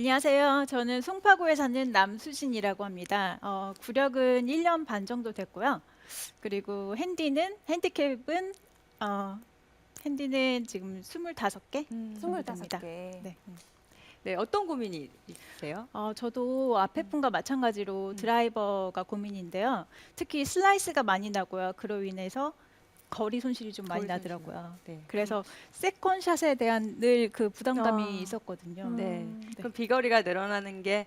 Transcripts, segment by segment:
안녕하세요. 저는 송파구에 사는 남수진이라고 합니다. 어, 구력은 1년 반 정도 됐고요. 그리고 핸디는 핸디캡은 어, 핸디는 지금 25개? 음, 됩니다. 25개. 네. 네, 어떤 고민이 있으세요? 어, 저도 앞에 분과 마찬가지로 드라이버가 고민인데요. 특히 슬라이스가 많이 나고요. 그로 인해서 거리 손실이 좀 많이 거리 손실. 나더라고요. 네. 그래서 세컨샷에 대한 늘 그 부담감이 아. 있었거든요. 네. 네. 그럼 비거리가 늘어나는 게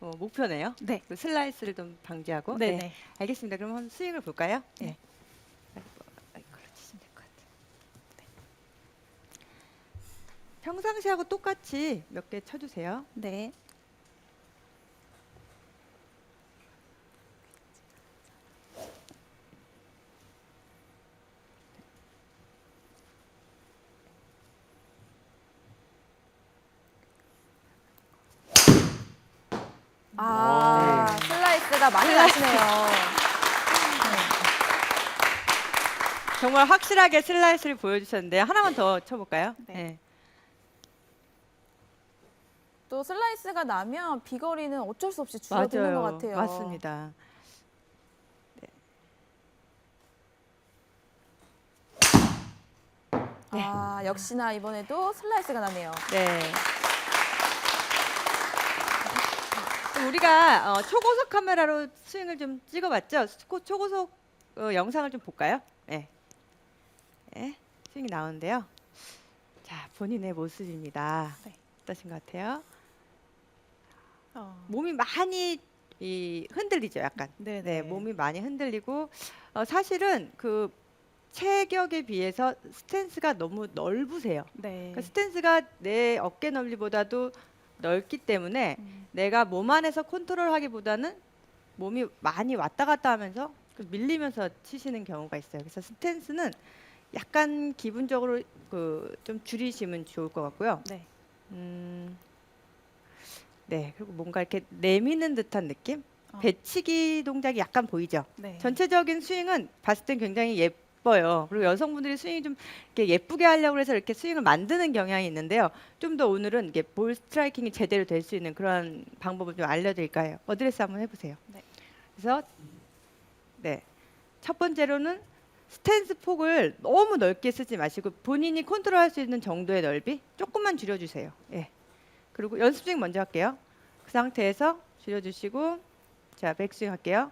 어, 목표네요. 네. 그 슬라이스를 좀 방지하고. 네, 네. 알겠습니다. 그럼 한번 스윙을 볼까요? 네. 아이고, 아이고, 걸로 치시면 될 것 같아요. 네. 평상시하고 똑같이 몇 개 쳐주세요. 네. 아, 네. 슬라이스가 많이 나시네요. 정말 확실하게 슬라이스를 보여주셨는데 하나만 더 쳐볼까요? 네. 또 슬라이스가 나면 비거리는 어쩔 수 없이 줄어드는 것 같아요. 맞습니다. 아, 역시나 이번에도 슬라이스가 나네요. 네. 우리가 어, 초고속 카메라로 스윙을 좀 찍어봤죠? 초- 초고속 어, 영상을 좀 볼까요? 네. 네. 스윙이 나오는데요. 자, 본인의 모습입니다. 네. 어떠신 것 같아요? 어, 몸이 많이 이, 흔들리죠, 약간. 네, 네, 몸이 많이 흔들리고 어, 사실은 그 체격에 비해서 스탠스가 너무 넓으세요. 네. 그러니까 스탠스가 내 어깨 넓이보다도 넓기 때문에 음, 내가 몸 안에서 컨트롤하기보다는 몸이 많이 왔다 갔다 하면서 그 밀리면서 치시는 경우가 있어요. 그래서 스탠스는 약간 기분적으로 그 좀 줄이시면 좋을 것 같고요. 네. 음, 네, 그리고 뭔가 이렇게 내미는 듯한 느낌? 어. 배치기 동작이 약간 보이죠? 네. 전체적인 스윙은 봤을 땐 굉장히 예 뻐요. 그리고 여성분들이 스윙이 좀 이렇게 예쁘게 하려고 해서 이렇게 스윙을 만드는 경향이 있는데요. 좀 더 오늘은 이게 볼 스트라이킹이 제대로 될 수 있는 그런 방법을 좀 알려드릴까 해요. 어드레스 한번 해보세요. 네. 그래서 네, 첫 번째로는 스탠스 폭을 너무 넓게 쓰지 마시고 본인이 컨트롤할 수 있는 정도의 넓이 조금만 줄여주세요. 예. 그리고 연습 스윙 먼저 할게요. 그 상태에서 줄여주시고 자 백스윙 할게요.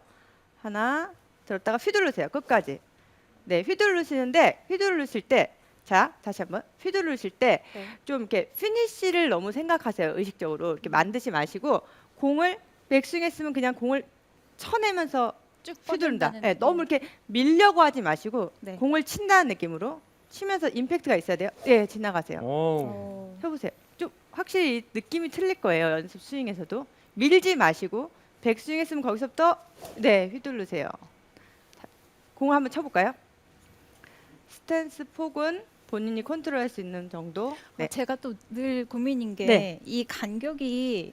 하나 들었다가 휘두르세요. 끝까지. 네, 휘두르시는데 휘두르실 때 자, 다시 한번 휘두르실 때좀 네. 이렇게 피니쉬를 너무 생각하세요. 의식적으로 이렇게 만드지 마시고 공을 백스윙 했으면 그냥 공을 쳐내면서 쭉 휘두른다. 네. 너무 이렇게 밀려고 하지 마시고 네. 공을 친다는 느낌으로 치면서 임팩트가 있어야 돼요. 예, 지나가세요. 오. 어, 해보세요. 좀 확실히 느낌이 틀릴 거예요. 연습 스윙에서도 밀지 마시고 백스윙 했으면 거기서부터 네 휘두르세요. 자, 공을 한번 쳐볼까요? 스탠스 폭은 본인이 컨트롤할 수 있는 정도. 네. 어, 제가 또 늘 고민인 게 이 네. 간격이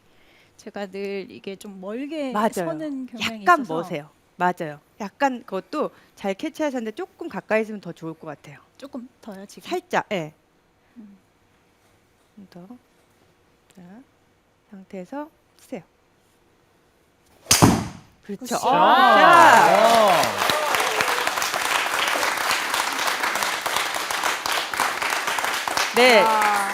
제가 늘 이게 좀 멀게 맞아요. 서는 경향이 약간 있어서 머세요. 맞아요. 약간 그것도 잘 캐치하셨는데 조금 가까이 있으면 더 좋을 것 같아요. 조금 더요 지금. 살짝, 예. 음. 좀 더. 자, 상태에서 치세요. 그렇죠. 굿샷. 어, 아. 자, 네. 아,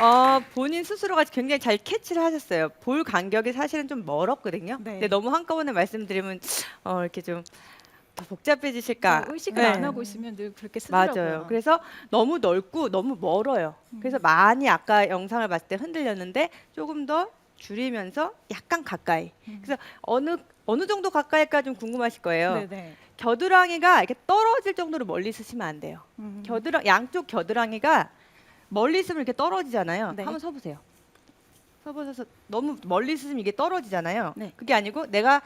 어, 본인 스스로가 굉장히 잘 캐치를 하셨어요. 볼 간격이 사실은 좀 멀었거든요. 네. 근데 너무 한꺼번에 말씀드리면 어, 이렇게 좀 더 복잡해지실까. 네, 의식을 네. 안 하고 있으면 늘 그렇게 쓰더라고요. 맞아요. 그래서 너무 넓고 너무 멀어요. 음. 그래서 많이 아까 영상을 봤을 때 흔들렸는데 조금 더 줄이면서 약간 가까이. 음. 그래서 어느 어느 정도 가까이일까 좀 궁금하실 거예요. 네네. 겨드랑이가 이렇게 떨어질 정도로 멀리 쓰시면 안 돼요. 음. 겨드랑 양쪽 겨드랑이가 멀리 있으면 이렇게 떨어지잖아요. 네. 한번 서보세요. 서보셔서 너무 멀리 있으면 이게 떨어지잖아요. 네. 그게 아니고 내가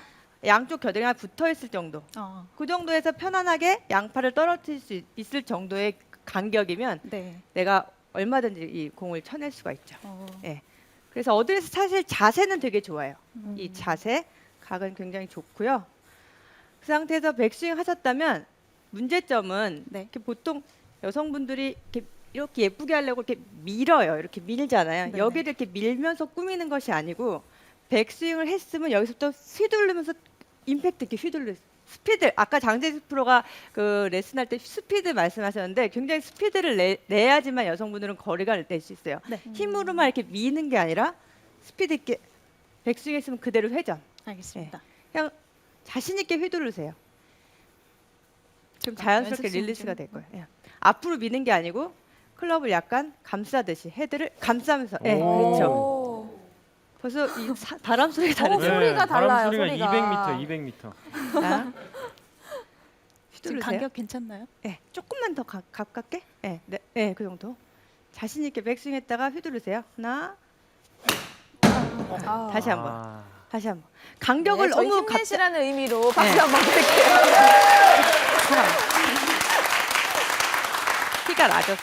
양쪽 겨드랑이가 붙어 있을 정도. 어, 그 정도에서 편안하게 양팔을 떨어뜨릴 수 있- 있을 정도의 간격이면 네. 내가 얼마든지 이 공을 쳐낼 수가 있죠. 어, 예. 그래서 어드레스 사실 자세는 되게 좋아요. 음. 이 자세 각은 굉장히 좋고요. 그 상태에서 백스윙 하셨다면 문제점은 네. 이렇게 보통 여성분들이 이렇게 이렇게 예쁘게 하려고 이렇게 밀어요. 이렇게 밀잖아요. 네네. 여기를 이렇게 밀면서 꾸미는 것이 아니고 백스윙을 했으면 여기서부터 휘두르면서 임팩트 이렇게 휘둘러 스피드 아까 장재수 프로가 그 레슨할 때 스피드 말씀하셨는데 굉장히 스피드를 내, 내야지만 여성분들은 거리가 낼 수 있어요. 네. 힘으로만 이렇게 미는 게 아니라 스피드 있게 백스윙 했으면 그대로 회전. 알겠습니다. 그냥 자신 있게 휘두르세요. 그럼 아, 자연스럽게 연습 중인 릴리스가 중. 될 거예요. 예. 앞으로 미는 게 아니고 클럽을 약간 감싸듯이 헤드를 감싸면서. 예, 오. 그렇죠. 오. 벌써 이 사- 바람 소리 어, 다르죠. 소리가 달라요, 바람 소리가 소리가. 200m, 200m. 자, 지금 휘두르세요. 간격 괜찮나요? 예, 조금만 더 가, 가깝게. 예, 네, 예, 그 정도. 자신 있게 백스윙 했다가 휘두르세요. 하나, 아. 다시 한번. 아. 다시 한번. 간격을 네, 저희 너무 갑자 힘내시라는 의미로 박수 네. 한번 드릴게요. 키가 낮았어.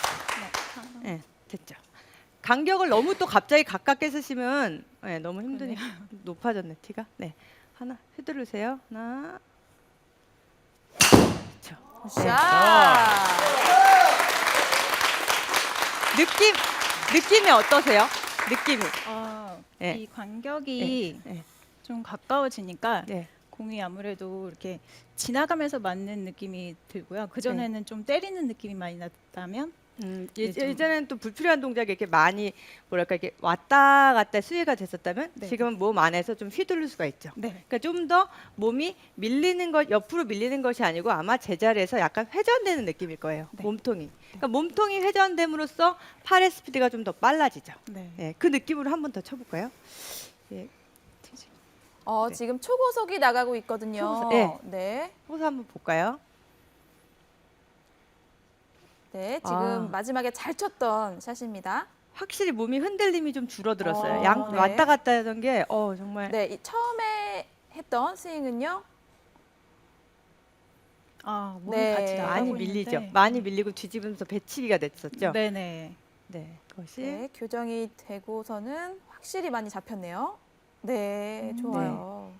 네. 예, 됐죠. 간격을 너무 또 갑자기 가깝게 쓰시면 예, 너무 힘드니까 높아졌네 티가. 네, 하나 휘두르세요. 하나. 그렇죠. 자. 느낌 느낌이 어떠세요? 느낌이. 어, 네. 이 간격이 네. 좀 가까워지니까 네. 공이 아무래도 이렇게 지나가면서 맞는 느낌이 들고요. 그 전에는 좀 때리는 느낌이 많이 났다면 음, 네, 예, 좀- 예전에는 또 불필요한 동작이 이렇게 많이 뭐랄까 이렇게 왔다 갔다 수위가 됐었다면 네. 지금은 몸 안에서 좀 휘두를 수가 있죠. 네. 그러니까 좀 더 몸이 밀리는 것 옆으로 밀리는 것이 아니고 아마 제자리에서 약간 회전되는 느낌일 거예요. 네. 몸통이. 그러니까 몸통이 회전됨으로써 팔의 스피드가 좀 더 빨라지죠. 네. 예, 그 느낌으로 한 번 더 쳐볼까요? 예, 어, 네. 지금 초고속이 나가고 있거든요. 초고속, 네. 네. 호수 한번 볼까요? 네, 지금 아. 마지막에 잘 쳤던 샷입니다. 확실히 몸이 흔들림이 좀 줄어들었어요. 어, 양 네. 왔다 갔다 하던 게 어, 정말 네, 이 처음에 했던 스윙은요. 아, 몸이 네. 같이 나가고 많이 있는데. 밀리죠. 많이 밀리고 뒤집으면서 배치기가 됐었죠. 네, 네 네. 그것이 네, 교정이 되고서는 확실히 많이 잡혔네요. 네, 음, 좋아요.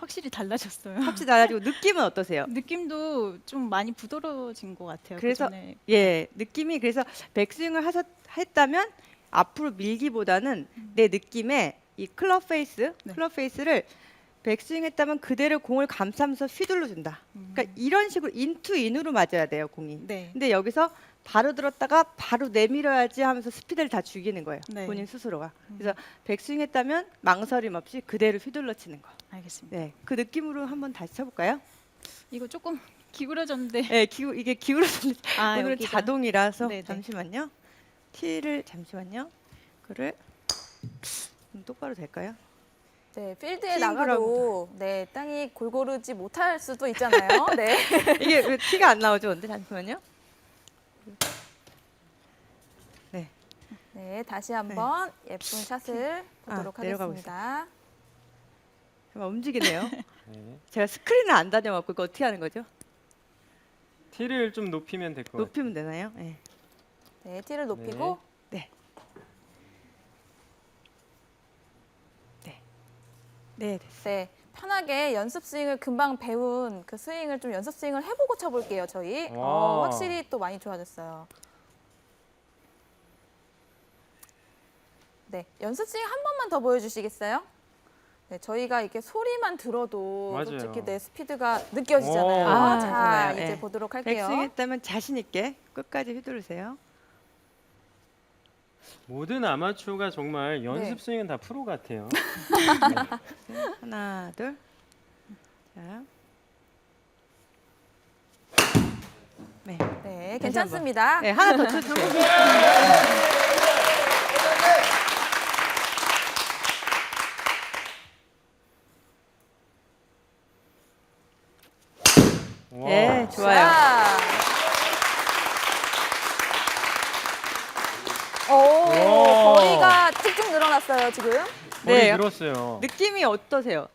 확실히 달라졌어요. 확실히 달라지고 느낌은 어떠세요? 느낌도 좀 많이 부드러워진 것 같아요. 그래서 그전에. 예, 느낌이 그래서 백스윙을 하셨, 했다면 앞으로 밀기보다는 내 느낌에 이 클럽 페이스, 네. 클럽 페이스를 백스윙 했다면 그대로 공을 감싸면서 휘둘러 준다. 음. 그러니까 이런 식으로 인투 인으로 맞아야 돼요, 공이. 네. 근데 여기서 바로 들었다가 바로 내밀어야지 하면서 스피드를 다 죽이는 거예요. 네. 본인 스스로가. 음. 그래서 백스윙 했다면 망설임 없이 그대로 휘둘러 치는 거. 알겠습니다. 네. 그 느낌으로 한번 다시 쳐볼까요? 이거 조금 기울어졌는데. 네, 기우, 이게 기울어졌는데 아, 오늘은 여기가. 자동이라서 네네. 잠시만요. 티를 잠시만요. 그를 좀 똑바로 될까요? 네, 필드에 나가도 네, 땅이 골고루지 못할 수도 있잖아요. 네. 이게 왜 티가 안 나오죠? 근데 잠시만요. 네, 다시 한번 예쁜 샷을 아, 보도록 내려가고 하겠습니다. 정말 움직이네요. 네. 제가 스크린을 안 다녀갖고 이거 어떻게 하는 거죠? 티를 좀 높이면 될 것 같아요. 높이면 되나요? 네. 네, 티를 높이고 네, 됐어요. 네, 편하게 연습 스윙을 금방 배운 그 스윙을 좀 연습 스윙을 해보고 쳐볼게요, 저희. 어, 와. 확실히 또 많이 좋아졌어요. 네, 연습 스윙 한 번만 더 보여주시겠어요? 네, 저희가 이렇게 소리만 들어도 맞아요. 솔직히 내 스피드가 느껴지잖아요. 오. 아, 자, 좋아요. 이제 네. 보도록 할게요. 백스윙 했다면 자신 있게 끝까지 휘두르세요. 모든 아마추어가 정말 연습 네. 스윙은 다 프로 같아요. 하나, 둘. 자. 네. 네, 괜찮습니다. 네, 하나 더 쳐주세요. 네, 좋아요. 자. 오, 오. 거리가 쭉쭉 늘어났어요, 지금. 머리 네. 늘었어요. 느낌이 어떠세요?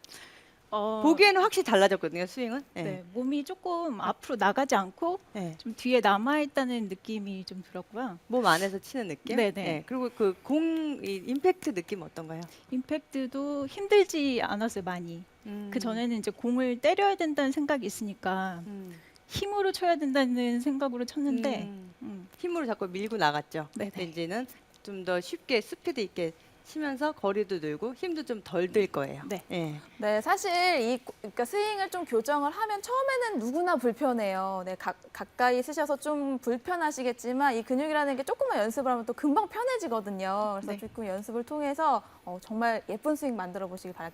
어, 보기에는 확실히 달라졌거든요, 스윙은. 네. 몸이 조금 앞으로 나가지 않고 네. 좀 뒤에 남아 있다는 느낌이 좀 들었고요. 몸 안에서 치는 느낌. 네네. 그리고 그 공 임팩트 느낌 어떤가요? 임팩트도 힘들지 않았어요 많이. 음. 그 전에는 이제 공을 때려야 된다는 생각이 있으니까 음. 힘으로 쳐야 된다는 생각으로 쳤는데 음. 음, 힘으로 자꾸 밀고 나갔죠. 네네. 근데 이제는 좀 더 쉽게 스피드 있게 치면서 거리도 늘고 힘도 좀 덜 들 거예요. 네. 예. 네, 사실 이 그러니까 스윙을 좀 교정을 하면 처음에는 누구나 불편해요. 네, 가, 가까이 쓰셔서 좀 불편하시겠지만 이 근육이라는 게 조금만 연습을 하면 또 금방 편해지거든요. 그래서 네. 조금 연습을 통해서 어, 정말 예쁜 스윙 만들어 보시길 바랄게요.